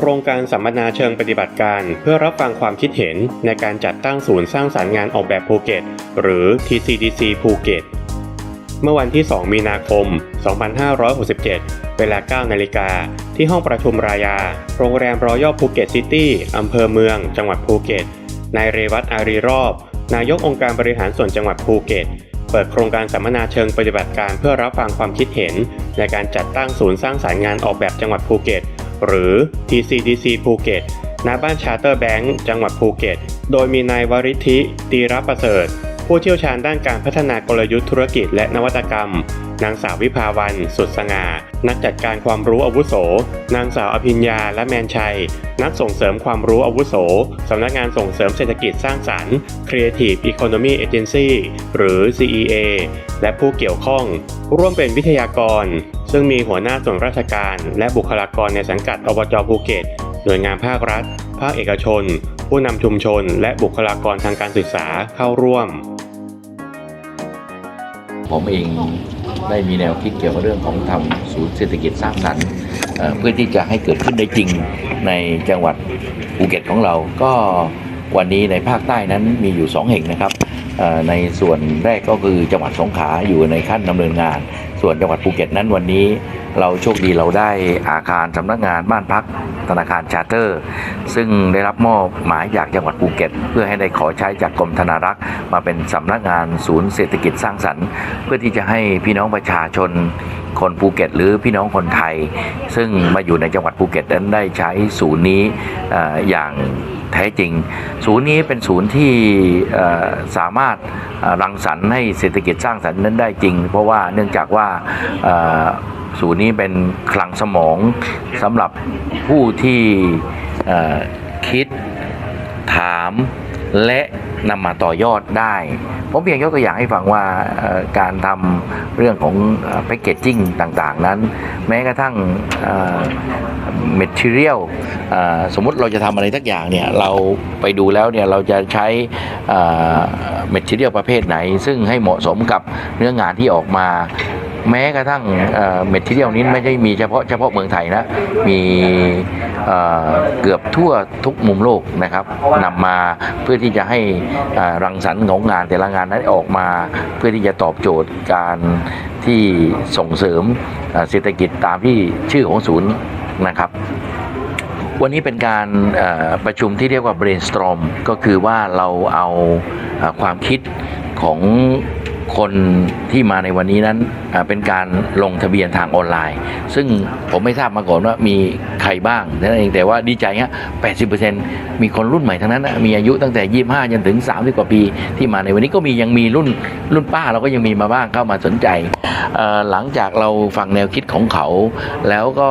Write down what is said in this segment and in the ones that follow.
โครงการสัมมนาเชิงปฏิบัติการ เพื่อรับฟังความคิดเห็นในการจัดตั้งศูนย์สร้างสรรค์งานออกแบบภูเก็ต หรือ TCDC ภูเก็ต เมื่อวันที่ 2 มีนาคม 2567 เวลา 9 นาฬิกา ที่ห้องประชุมรายา โรงแรมรอยัลภูเก็ตซิตี้อำเภอเมือง จังหวัดภูเก็ต นายเรวัตอารีรอบ นายกองค์การบริหารส่วนจังหวัดภูเก็ตเปิดโครงการสัมมนาเชิงปฏิบัติการเพื่อรับฟังความคิดเห็น ในการจัดตั้งศูนย์สร้างสรรค์งานออกแบบจังหวัดภูเก็ต หรือ TCDC ภูเก็ตณบ้านชาร์เตอร์แบงก์จังหวัดภูเก็ต โดยมีนายวริธิตีรับประเสริฐ ผู้เชี่ยวชาญด้านการพัฒนากลยุทธ์ธุรกิจและนวัตกรรม นางสาววิภาวันสุดสง่า นักจัดการความรู้อาวุโส นางสาวอภิญญาและแมนชัย นักส่งเสริมความรู้อาวุโส สำนักงานส่งเสริมเศรษฐกิจสร้างสรรค์ Creative Economy Agency หรือ CEA และผู้เกี่ยวข้อง ร่วมเป็นวิทยากร ซึ่งมีหัวหน้าส่วนราชการ และบุคลากรในสังกัดอบจภูเก็ต หน่วยงานภาครัฐ ภาคเอกชน ผู้นำชุมชน และบุคลากรทางการศึกษาเข้าร่วมผมเอง ได้มีแนวคิดเกี่ยวกับเรื่องของทำศูนย์เศรษฐกิจสร้างสรรค์เพื่อที่จะให้เกิดขึ้นได้จริงในจังหวัดภูเก็ตของเรา ก็วันนี้ในภาคใต้นั้นมีอยู่ 2 แห่งนะครับในส่วนแรกก็คือจังหวัดสงขลาอยู่ในขั้นดำเนินงาน ส่วนจังหวัดภูเก็ตนั้นวันนี้เราโชคดีเราได้อาคารสำนักงานบ้านพักธนาคารชาร์เตอร์ ซึ่งได้รับมอบหมายจากจังหวัดภูเก็ต เพื่อให้ได้ขอใช้จากกรมธนารักษ์ มาเป็นสำนักงานศูนย์เศรษฐกิจสร้างสรรค์ เพื่อที่จะให้พี่น้องประชาชนคนภูเก็ต หรือพี่น้องคนไทย ซึ่งมาอยู่ในจังหวัดภูเก็ตนั้นได้ใช้ศูนย์นี้ออย่าง แท้จริง ศูนย์นี้เป็นศูนย์ที่สามารถรังสรรค์ให้เศรษฐกิจสร้างสรรค์นั้นได้จริง เพราะว่าเนื่องจากว่าศูนย์นี้เป็นคลังสมองสำหรับผู้ที่คิดถามและ นำมาต่อยอดได้ ผมเพียงยกตัวอย่างให้ฟังว่าการทำเรื่องของแพคเกจจิ้งต่างๆ นั้น แม้กระทั่งเมทเทียลสมมติเราจะทำอะไรสักอย่างเนี่ย เราไปดูแล้วเนี่ย เราจะใช้เมทเทียลประเภทไหน ซึ่งให้เหมาะสมกับเนื้องานที่ออกมาแม้กระทั่งเมทีเทียลนี้ไม่ได้มีเฉพาะเฉพาะเมืองไทยนะ มี เกือบทั่วทุกมุมโลกนะครับนำมาเพื่อที่จะให้รังสรรค์ของงานแต่ละงานนั้นออกมา เพื่อที่จะตอบโจทย์การที่ส่งเสริมเศรษฐกิจตามที่ชื่อของศูนย์นะครับวันนี้เป็นการประชุมที่เรียกว่า brainstorm ก็คือว่าเราเอาความคิดของ คนที่มาในวันนี้นั้นเป็นการลงทะเบียนทางออนไลน์ ซึ่งผมไม่ทราบมาก่อนว่ามีใครบ้างนั่นเองแต่ว่าดีใจฮะ80%มีคนรุ่นใหม่ทั้งนั้นนะมีอายุตั้งแต่ 25จนถึง 30 กว่าปีที่มาในวันนี้ก็มียังมีรุ่นรุ่นป้าเราก็ยังมีมาบ้างเข้ามาสนใจหลังจากเราฟังแนวคิดของเขา แล้วก็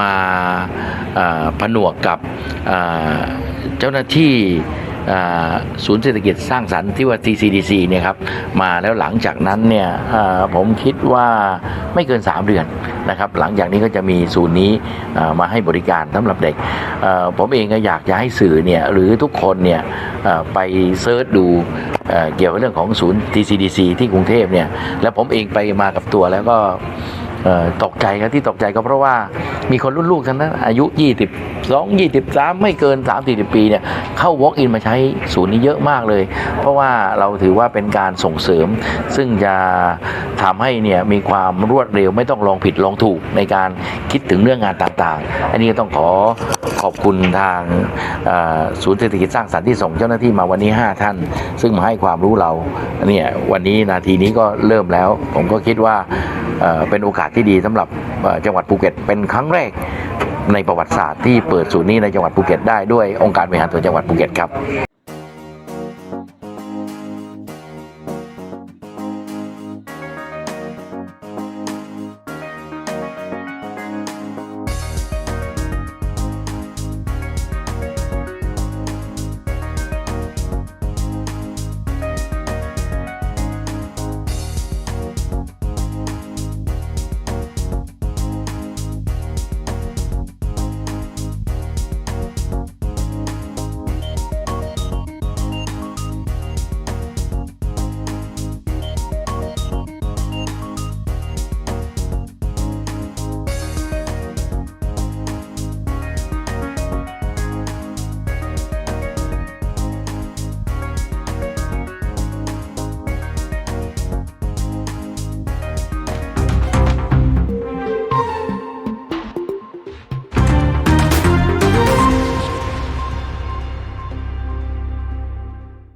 มาผนวกกับเจ้าหน้าที่ ศูนย์เศรษฐกิจสร้างสรรค์ที่ว่า TCDC เนี่ยครับมาแล้วหลังจากนั้นเนี่ยผมคิดว่าไม่เกิน 3 เดือนนะครับหลังจากนี้ก็จะมีศูนย์นี้มาให้บริการสำหรับเด็ก ผมเองก็อยากจะให้สื่อเนี่ยหรือทุกคนเนี่ยไปเซิร์ชดูเกี่ยวกับเรื่องของศูนย์ TCDC ที่กรุงเทพเนี่ยแล้วผมเองไปมากับตัวแล้วก็ ตกใจครับที่ตกใจก็เพราะว่ามีคนรุ่นลูกทั้งนั้นอายุ 22 23 ไม่เกิน 3 40 ปีเนี่ยเข้า walk in มาใช้ศูนย์นี้เยอะมากเลย เพราะว่าเราถือว่าเป็นการส่งเสริม ซึ่งจะทำให้เนี่ยมีความรวดเร็วไม่ต้องลองผิดลองถูกในการคิดถึงเรื่องงานต่างๆ อันนี้ก็ต้องขอ ขอบคุณทางศูนย์เศรษฐกิจสร้างสรรค์ที่ส่งเจ้าหน้าที่มาวันนี้ 5 ท่าน ซึ่งมาให้ความรู้เราเนี่ยวันนี้นาทีนี้ก็เริ่มแล้ว ผมก็คิดว่าเป็นโอกาสที่ดีสำหรับจังหวัดภูเก็ตเป็นครั้งแรกในประวัติศาสตร์ที่เปิดศูนย์นี้ในจังหวัดภูเก็ตได้ด้วยองค์การบริหารส่วนจังหวัดภูเก็ตครับ